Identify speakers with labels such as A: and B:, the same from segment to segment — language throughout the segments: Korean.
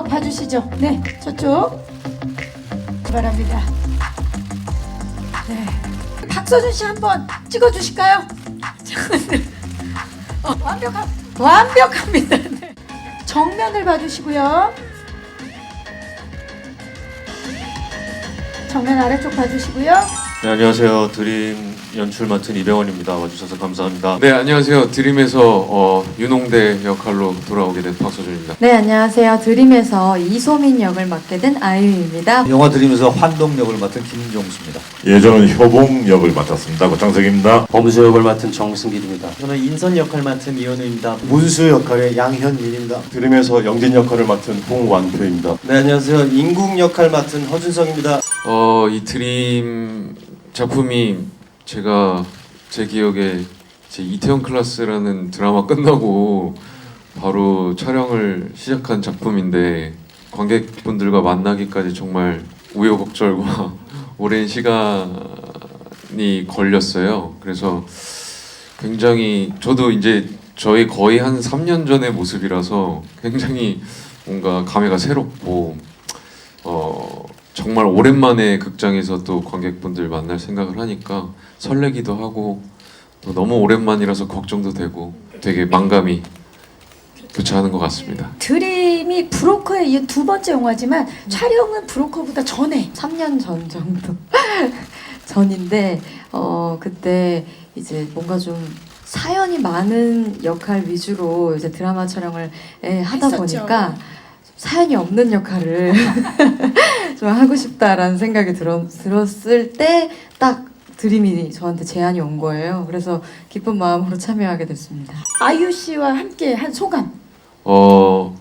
A: 한번 봐주시죠. 네, 저쪽. 바랍니다. 네. 박서준 씨 한번 찍어주실까요? 어, 완벽한, 완벽합니다. 네. 정면을 봐주시고요. 정면 아래쪽 봐주시고요.
B: 네, 안녕하세요. 드림 연출 맡은 이병헌입니다. 와주셔서 감사합니다.
C: 네 안녕하세요 드림에서 어, 윤홍대 역할로 돌아오게 된 박서준입니다
D: 네, 안녕하세요. 드림에서 이소민 역을 맡게 된 아이유입니다.
E: 영화 드림에서 환동 역을 맡은 김종수입니다.
F: 예, 저는 효봉 역을 맡았습니다. 고창석입니다.
G: 범수 역을 맡은 정승길입니다.
H: 저는 인선 역할 맡은 이현우입니다. 문수 역할의 양현민입니다.
F: 드림에서 영진 역할을 맡은 홍완표입니다.
H: 네 안녕하세요. 인국 역할 맡은 허준성입니다.
C: 어, 이 드림 작품이 제가 제 기억에 제 이태원 클라스라는 드라마 끝나고 바로 촬영을 시작한 작품인데 관객분들과 만나기까지 정말 우여곡절과 오랜 시간이 걸렸어요. 그래서 굉장히 저도 이제 저희 거의 한 3년 전의 모습이라서 굉장히 뭔가 감회가 새롭고 어 정말 오랜만에 극장에서 또 관객분들 만날 생각을 하니까 설레기도 하고 또 너무 오랜만이라서 걱정도 되고 되게 만감이 교차하는 것 같습니다.
A: 드림이 브로커의 이두 번째 영화지만 촬영은 브로커보다 전에
D: 3년 전 정도 전인데 어 그때 이제 뭔가 좀 사연이 많은 역할 위주로 이제 드라마 촬영을 예, 하다
A: 했었죠.
D: 보니까 사연이 없는 역할을 좀 하고 싶다라는 생각이 들었, 들었을 때 딱 드림이 저한테 제안이 온 거예요. 그래서 기쁜 마음으로 참여하게 됐습니다.
A: 아이유 씨와 함께 한 소감.
C: 어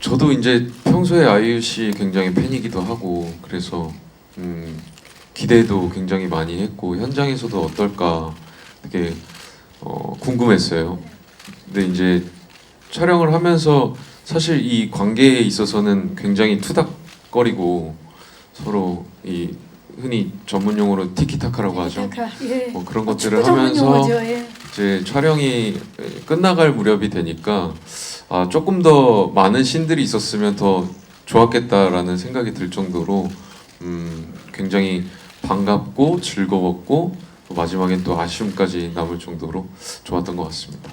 C: 저도 이제 평소에 아이유 씨 굉장히 팬이기도 하고 그래서 음, 기대도 굉장히 많이 했고 현장에서도 어떨까 되게 어, 궁금했어요. 근데 이제 촬영을 하면서 사실 이 관계에 있어서는 굉장히 투닥 거리고 서로 이 흔히 전문 용어로 티키타카라고 하죠.
A: 예.
C: 뭐 그런
A: 어,
C: 것들을 하면서
A: 용어죠, 예.
C: 이제 촬영이 끝나갈 무렵이 되니까 아, 조금 더 많은 신들이 있었으면 더 좋았겠다라는 생각이 들 정도로 음, 굉장히 반갑고 즐거웠고 또 마지막엔 또 아쉬움까지 남을 정도로 좋았던 것 같습니다.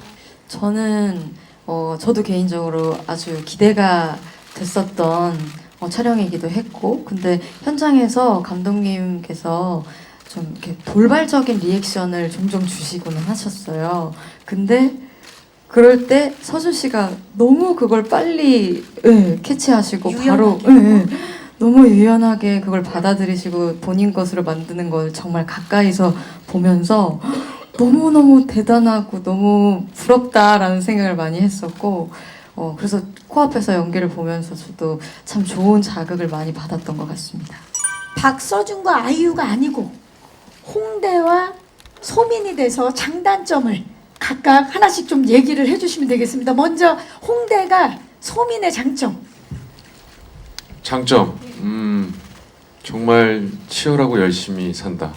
D: 저는 어, 저도 개인적으로 아주 기대가 됐었던 어, 촬영이기도 했고, 근데 현장에서 감독님께서 좀 이렇게 돌발적인 리액션을 종종 주시고는 하셨어요. 근데 그럴 때 서준 씨가 너무 그걸 빨리 예, 캐치하시고 바로. 예, 예, 너무 유연하게 그걸 받아들이시고 본인 것으로 만드는 걸 정말 가까이서 보면서 너무너무 대단하고 너무 부럽다라는 생각을 많이 했었고 어, 그래서 코앞에서 연기를 보면서 저도 참 좋은 자극을 많이 받았던 것 같습니다.
A: 박서준과 아이유가 아니고 홍대와 소민이 돼서 장단점을 각각 하나씩 좀 얘기를 해주시면 되겠습니다. 먼저 홍대가 소민의 장점.
C: 장점, 음, 정말 치열하고 열심히 산다.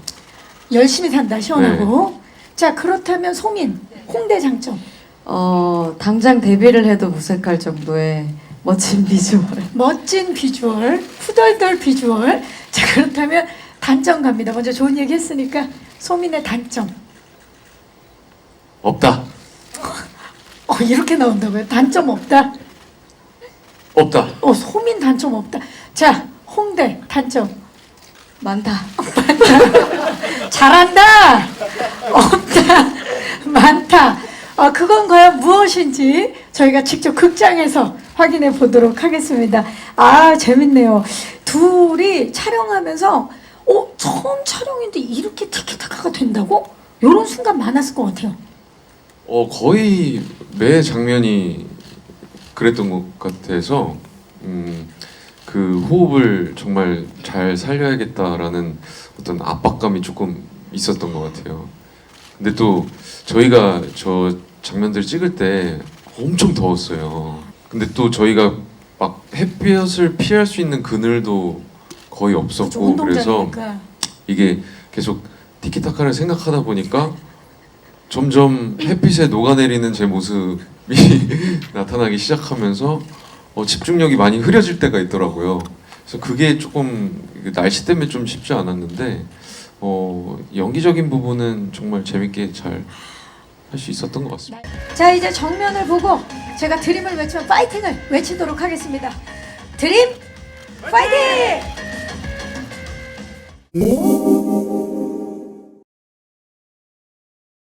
A: 열심히 산다 시원하고.
C: 네.
A: 자 그렇다면 소민 홍대 장점.
D: 어, 당장 데뷔를 해도 무색할 정도의 멋진 비주얼.
A: 멋진 비주얼, 후덜덜 비주얼. 자 그렇다면 단점 갑니다. 먼저 좋은 얘기 했으니까 소민의 단점.
C: 없다,
A: 어 이렇게 나온다고요? 단점 없다.
C: 없다.
A: 어 소민 단점 없다. 자 홍대 단점.
D: 많다.
A: 잘한다. 없다. 많다. 어, 그건 과연 무엇인지 저희가 직접 극장에서 확인해 보도록 하겠습니다. 아, 재밌네요. 둘이 촬영하면서 어, 처음 촬영인데 이렇게 티키타카가 된다고? 이런 순간 많았을 것 같아요.
C: 어 거의 매 장면이 그랬던 것 같아서 음, 그 호흡을 정말 잘 살려야겠다라는 어떤 압박감이 조금 있었던 것 같아요. 근데 또 저희가 저 장면들 찍을 때 엄청 더웠어요. 근데 또 저희가 막 햇볕을 피할 수 있는 그늘도 거의 없었고 그래서. 이게 계속 티키타카를 생각하다 보니까 점점 햇빛에 녹아내리는 제 모습이 나타나기 시작하면서 어, 집중력이 많이 흐려질 때가 있더라고요. 그래서 그게 조금 날씨 때문에 좀 쉽지 않았는데 어, 연기적인 부분은 정말 재밌게 잘 할 수 있었던 것 같습니다.
A: 자 이제 정면을 보고 제가 드림을 외치면 파이팅을 외치도록 하겠습니다. 드림 파이팅!